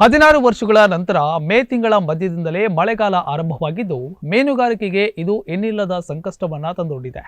ಹದಿನಾರು ವರ್ಷಗಳ ನಂತರ ಮೇ ತಿಂಗಳ ಮಧ್ಯದಿಂದಲೇ ಮಳೆಗಾಲ ಆರಂಭವಾಗಿದ್ದು, ಮೀನುಗಾರಿಕೆಗೆ ಇದು ಇನ್ನಿಲ್ಲದ ಸಂಕಷ್ಟವನ್ನ ತಂದೊಡ್ಡಿದೆ.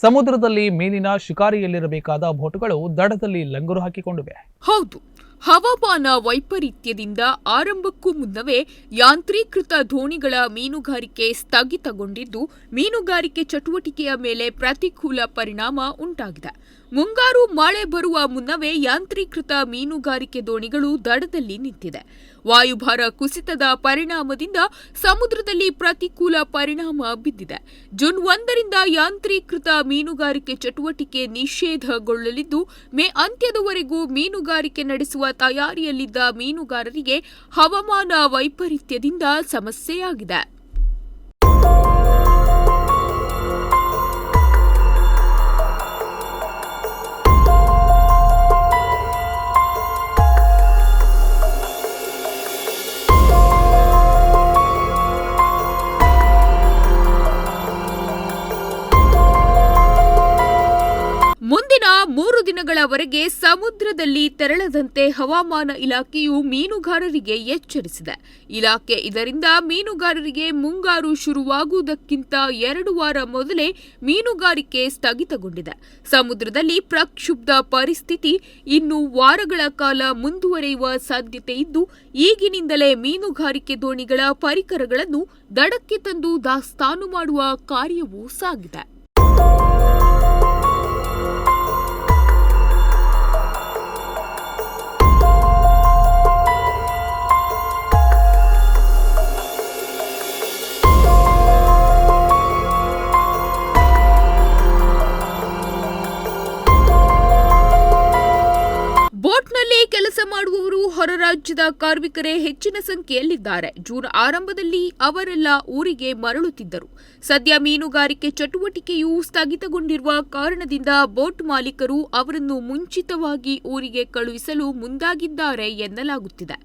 ಸಮುದ್ರದಲ್ಲಿ ಮೀನಿನ ಶಿಕಾರಿಯಲ್ಲಿರಬೇಕಾದ ಬೋಟುಗಳು ದಡದಲ್ಲಿ ಲಂಗರು ಹಾಕಿಕೊಂಡಿವೆ. ಹೌದು. ಹವಾಮಾನ ವೈಪರೀತ್ಯದಿಂದ ಆರಂಭಕ್ಕೂ ಮುನ್ನವೇ ಯಾಂತ್ರೀಕೃತ ದೋಣಿಗಳ ಮೀನುಗಾರಿಕೆ ಸ್ಥಗಿತಗೊಂಡಿದ್ದು, ಮೀನುಗಾರಿಕೆ ಚಟುವಟಿಕೆಯ ಮೇಲೆ ಪ್ರತಿಕೂಲ ಪರಿಣಾಮ ಉಂಟಾಗಿದೆ. ಮುಂಗಾರು ಮಳೆ ಬರುವ ಮುನ್ನವೇ ಯಾಂತ್ರೀಕೃತ ಮೀನುಗಾರಿಕೆ ದೋಣಿಗಳು ದಡದಲ್ಲಿ ನಿಂತಿದೆ. ವಾಯುಭಾರ ಕುಸಿತದ ಪರಿಣಾಮದಿಂದ ಸಮುದ್ರದಲ್ಲಿ ಪ್ರತಿಕೂಲ ಪರಿಣಾಮ ಬಿದ್ದಿದೆ. ಜೂನ್ ಒಂದರಿಂದ ಯಾಂತ್ರೀಕೃತ ಮೀನುಗಾರಿಕೆ ಚಟುವಟಿಕೆ ನಿಷೇಧಗೊಳ್ಳಲಿದ್ದು, ಮೇ ಅಂತ್ಯದವರೆಗೂ ಮೀನುಗಾರಿಕೆ ನಡೆಸುವ ತಯಾರಿಯಲ್ಲಿದ್ದ ಮೀನುಗಾರರಿಗೆ ಹವಾಮಾನ ವೈಪರೀತ್ಯದಿಂದ ಸಮಸ್ಯೆಯಾಗಿದೆ. ಮೂರು ದಿನಗಳವರೆಗೆ ಸಮುದ್ರದಲ್ಲಿ ತೆರಳದಂತೆ ಹವಾಮಾನ ಇಲಾಖೆಯು ಮೀನುಗಾರರಿಗೆ ಎಚ್ಚರಿಸಿದೆ. ಇಲಾಖೆ ಇದರಿಂದ ಮೀನುಗಾರರಿಗೆ ಮುಂಗಾರು ಶುರುವಾಗುವುದಕ್ಕಿಂತ ಎರಡು ವಾರ ಮೊದಲೇ ಮೀನುಗಾರಿಕೆ ಸ್ಥಗಿತಗೊಂಡಿದೆ. ಸಮುದ್ರದಲ್ಲಿ ಪ್ರಕ್ಷುಬ್ಧ ಪರಿಸ್ಥಿತಿ ಇನ್ನು ವಾರಗಳ ಕಾಲ ಮುಂದುವರೆಯುವ ಸಾಧ್ಯತೆ ಇದ್ದು, ಈಗಿನಿಂದಲೇ ಮೀನುಗಾರಿಕೆ ದೋಣಿಗಳ ಪರಿಕರಗಳನ್ನು ದಡಕ್ಕೆ ತಂದು ದಾಸ್ತಾನು ಮಾಡುವ ಕಾರ್ಯವೂ ಸಾಗಿದೆ. ಮಾಡುವವರು ಹೊರ ರಾಜ್ಯದ ಕಾರ್ಮಿಕರೇ ಹೆಚ್ಚಿನ ಸಂಖ್ಯೆಯಲ್ಲಿದ್ದಾರೆ. ಜೂನ್ ಆರಂಭದಲ್ಲಿ ಅವರೆಲ್ಲ ಊರಿಗೆ ಮರಳುತ್ತಿದ್ದರು. ಸದ್ಯ ಮೀನುಗಾರಿಕೆ ಚಟುವಟಿಕೆಯು ಸ್ಥಗಿತಗೊಂಡಿರುವ ಕಾರಣದಿಂದ ಬೋಟ್ ಮಾಲೀಕರು ಅವರನ್ನು ಮುಂಚಿತವಾಗಿ ಊರಿಗೆ ಕಳುಹಿಸಲು ಮುಂದಾಗಿದ್ದಾರೆ ಎನ್ನಲಾಗುತ್ತಿದೆ.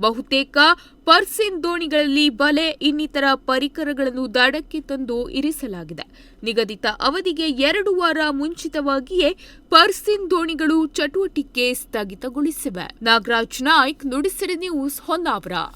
ಬಹುತೇಕ ಪರ್ಸಿನ್ ದೋಣಿಗಳಲ್ಲಿ ಬಲೆ, ಇನ್ನಿತರ ಪರಿಕರಗಳನ್ನು ದಡಕ್ಕೆ ತಂದು ಇರಿಸಲಾಗಿದೆ. ನಿಗದಿತ ಅವಧಿಗೆ ಎರಡು ವಾರ ಮುಂಚಿತವಾಗಿಯೇ ಪರ್ಸಿನ್ ದೋಣಿಗಳು ಚಟುವಟಿಕೆ ಸ್ಥಗಿತಗೊಳಿಸಿವೆ. ನಾಗರಾಜ್ ನಾಯ್ಕ್, ನುಡಿಸಿರಿ ನ್ಯೂಸ್ ಹೊನ್ನಾವರ.